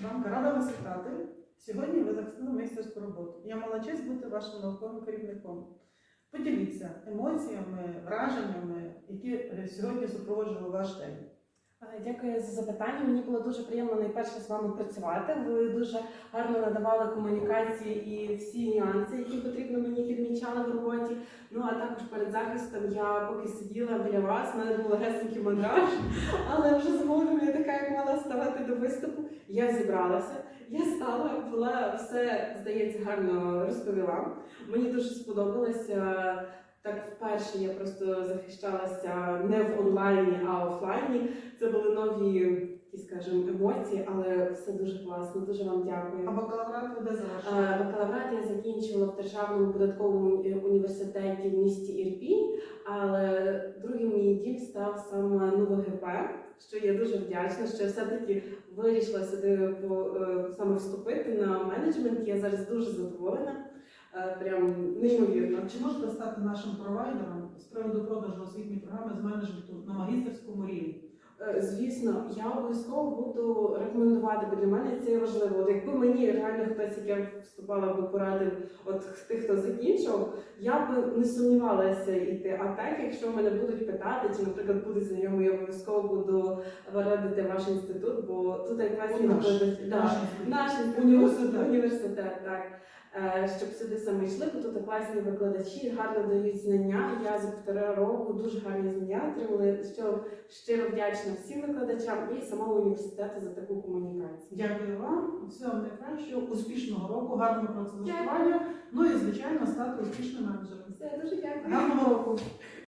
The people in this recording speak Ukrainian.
Іванка, рада вас вітати. Сьогодні ви захистили майстерську роботу. Я мала честь бути вашим науковим керівником. Поділіться емоціями, враженнями, які е, сьогодні супроводжували ваш день. Е, Дякую за запитання. Мені було дуже приємно найперше з вами працювати. Ви дуже гарно надавали комунікації і всі нюанси, які потрібно мені підмічали в роботі. Ну а також перед захистом я поки сиділа біля вас, в мене був легесенький мандраж, але вже згодом я така, як до виступу. Я зібралася, я стала, була все здається гарно розповіла. Мені дуже сподобалося. Так, вперше я просто захищалася не в онлайні, а офлайні. Це були нові, скажімо, емоції, але все дуже класно. Дуже вам дякую. А бакалаврат ви де Е. Бакалаврат я закінчила в Державному податковому університеті в місті Ірпінь, мій сам став ГП, що я дуже вдячна, що я все-таки вирішила сюди е, саме вступити на менеджмент. Я зараз дуже задоволена. Е, Прям неймовірно. Чи можете стати нашим провайдером з приводу продажу освітньої програми з менеджменту на магістерському рівні? Е, Звісно, я обов'язково буду рекомендувати, бо для мене це важливо. От якби мені реально хтось, як я вступала би порадив, от тих, хто закінчив, я б не сумнівалася йти. А так, якщо мене будуть питати, чи, наприклад, будуть знайомі, я обов'язково буду радити ваш інститут, бо тут як класні Наш, викладачі. Да, наш наш Університет. університет, так. Е, Щоб сюди саме йшли, бо тут класні викладачі, гарно дають знання. Я за півтора року дуже гарні знання отримала, що щиро вдячна всім викладачам і самому університету за таку комунікацію. Дякую вам, всього найкращого, успішного року, гарного працевлаштування, ну і звичайно стати успішним менеджером. Все, дуже дякую. Гарного року!